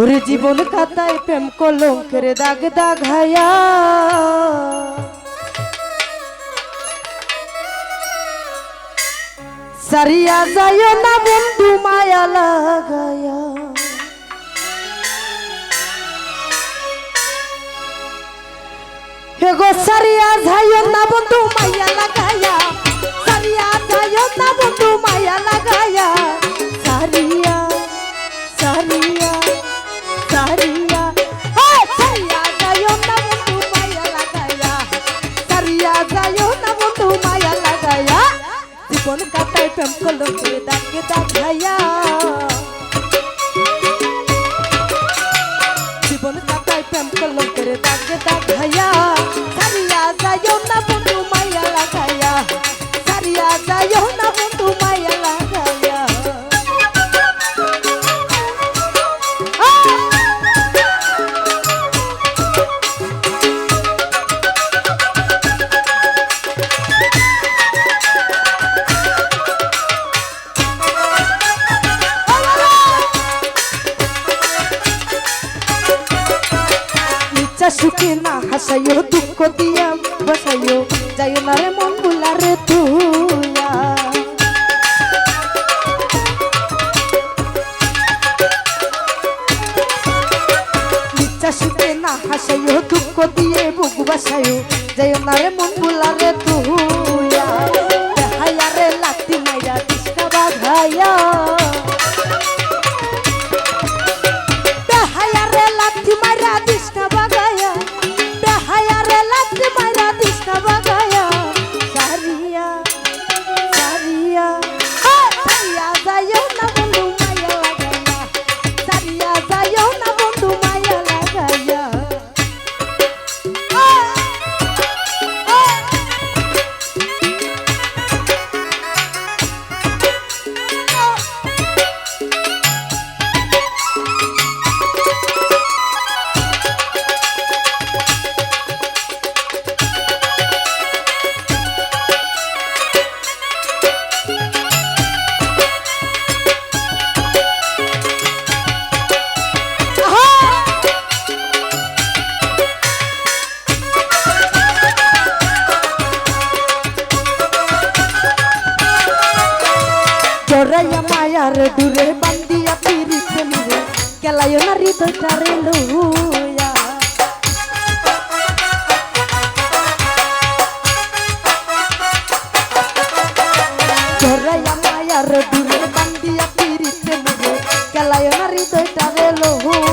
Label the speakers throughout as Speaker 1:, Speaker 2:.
Speaker 1: ওরে জীবন কাতায় প্রেম কলঙ্কের দাগ দাগ হায়া। সারিয়া যায় না বন্ধু মায়া লাগায়া। হে গো, সারিয়া যায় না বন্ধু মায়া লাগায়া। সারিয়া যায় না বন্ধু মায়া লাগায়া। কলঙ্কের দাগে দাগায়া সারিয়া যায়ও না বন্ধু মায়া লাগায়া সারিয়া যায়ও না হাসাইও দুঃখ দিয়া বসাইও। যাইও না রে মন বুলারে তুয়া ইচ্ছা সুখে না হাসাইও, দুঃখ দিয়ে বুক বাসাইও। যাইও না রে মন বুলারে তুয়া দেখাইয়া মায়ার দূরে বান্দিয়া পিরিতে মুরে কেলায় না হৃদয়টা রে লুয়া জরাইয়া মায়ার দূরে বান্দিয়া পিরিতে মুরে কেলায় না হৃদয়টা রে লুয়া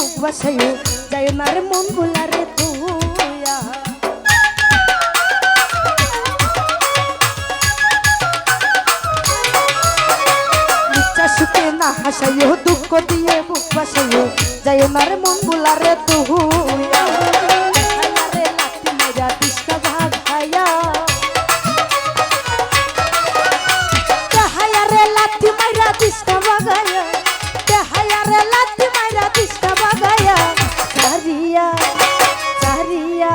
Speaker 1: বুক বাসাইও যাই না রে মন বুলারে তুয়া নিঃশ্বাস সুখে না হাসাইও, দুঃখ দিয়ে বুক বাসাইও যাই না রে মন বুলারে তুয়া সারিয়া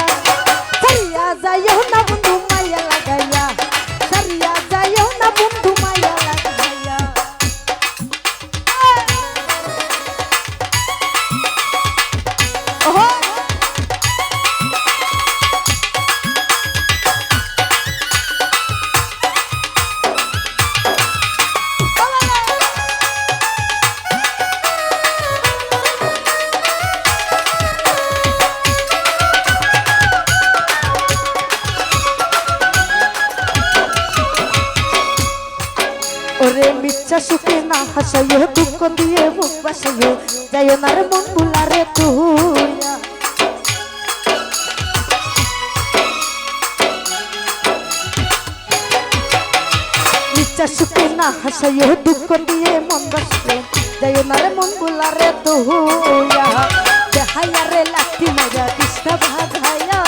Speaker 1: শাশুকে না হাসাইও দুঃখ দিয়ে মুখ বাসাইও যাইও না রে মন বুলারে তুই শাশুকে না হাসাইও দুঃখ দিয়ে মন বাসাইও যাইও না রে মন বুলারে তুই দেখাইয়া রে লাঠি মারা কৃষ্ণ ভাগাইয়া।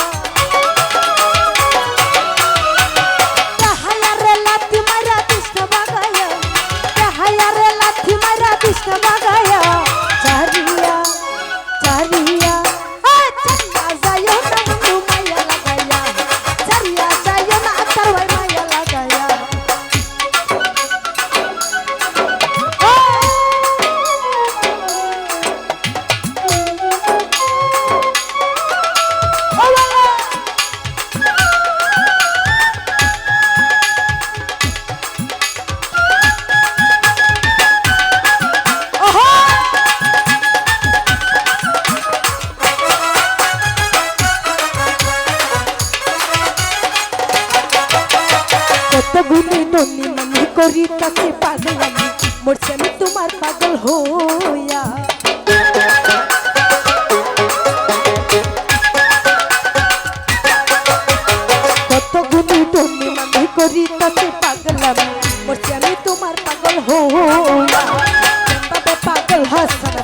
Speaker 1: মনে মনে করি তাকে পাগল আমি মরছি আমি তোমার পাগল হইয়া কত গুণী তুমি মনে করি তাকে পাগল আমি মরছি আমি তোমার পাগল হইয়া পাগল হাসা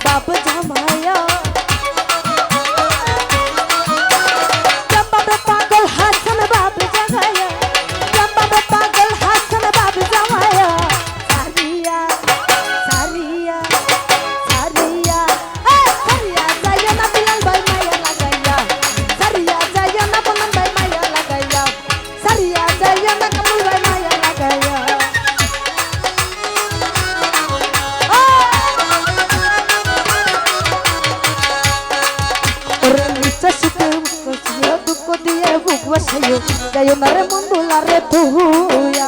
Speaker 1: వసయు జయు మరే ముందుల రెతుయా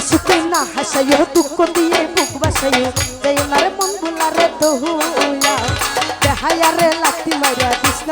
Speaker 1: సుఖి నా హసయో దుఃఖ దియే బుక్ వసయు జయు la ముందుల రెతుయా జహయరే లక్తి మర్యా కృష్ణ